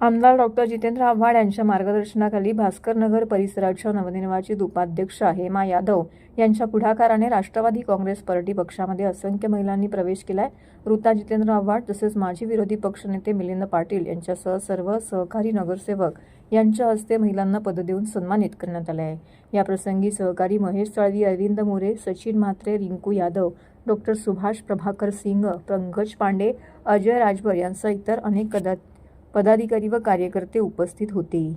आमदार डॉक्टर जितेंद्र आव्हाड यांच्या मार्गदर्शनाखाली भास्कर नगर परिसराच्या नवनिर्वाचित उपाध्यक्ष हेमा यादव यांच्या पुढाकाराने राष्ट्रवादी काँग्रेस पार्टी पक्षामध्ये असंख्य महिलांनी प्रवेश केलाय. ऋता जितेंद्र आव्हाड तसेच माजी विरोधी पक्षनेते मिलिंद पाटील यांच्यासह सर्व सहकारी नगरसेवक यांच्या हस्ते महिलांना पद देऊन सन्मानित करण्यात आले आहे. याप्रसंगी सहकारी महेश साळवी अरविंद मोरे सचिन म्हात्रे रिंकू यादव डॉक्टर सुभाष प्रभाकर सिंग पंकज पांडे अजय राजभर यांसह इतर अनेक कदा पदाधिकारी व कार्यकर्ते उपस्थित होते.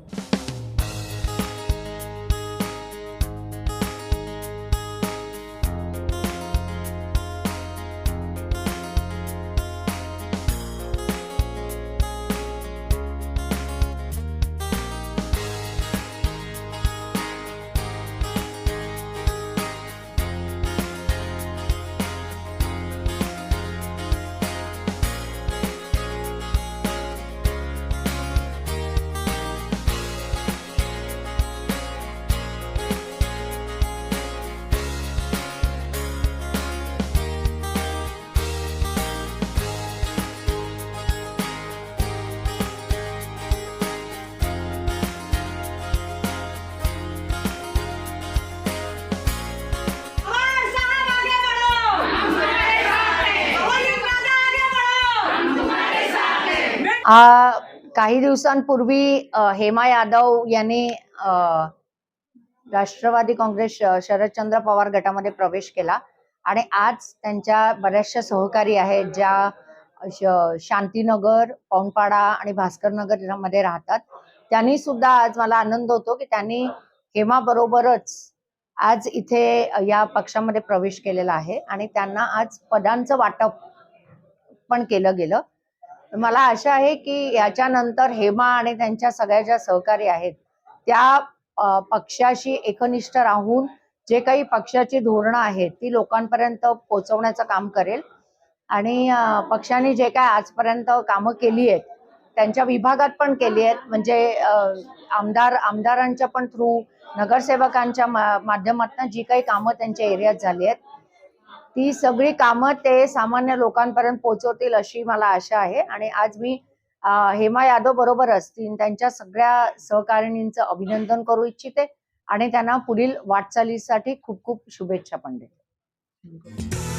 आ, काही दिवसांपूर्वी हेमा यादव यांनी राष्ट्रवादी काँग्रेस शरदचंद्र पवार गटामध्ये प्रवेश केला. आणि आज त्यांच्या बऱ्याचशा सहकारी आहेत ज्या शांतीनगर पौनपाडा आणि भास्करनगरमध्ये राहतात. त्यांनी सुद्धा आज मला आनंद होतो की त्यांनी हेमा बरोबरच आज इथे या पक्षामध्ये प्रवेश केलेला आहे. आणि त्यांना आज पदांचं वाटप पण केलं गेलं. मला आशा आहे की याच्यानंतर हेमा आणि त्यांच्या सगळ्या ज्या सहकारी आहेत त्या पक्षाशी एकनिष्ठ राहून जे काही पक्षाची धोरणं आहेत ती लोकांपर्यंत पोहोचवण्याचं काम करेल. आणि पक्षाने जे काय आजपर्यंत कामं केली आहेत त्यांच्या विभागात पण केली आहेत. म्हणजे आमदार आमदारांच्या पण थ्रू नगरसेवकांच्या माध्यमातून जी काही कामं त्यांच्या एरियात झाली आहेत ती सगळी कामं ते सामान्य लोकांपर्यंत पोहोचवतील अशी मला आशा आहे. आणि आज मी हेमा यादव बरोबर असतील त्यांच्या सगळ्या सहकारिणींचं अभिनंदन करू इच्छिते. आणि त्यांना पुढील वाटचालीसाठी खूप खूप शुभेच्छा पण देते.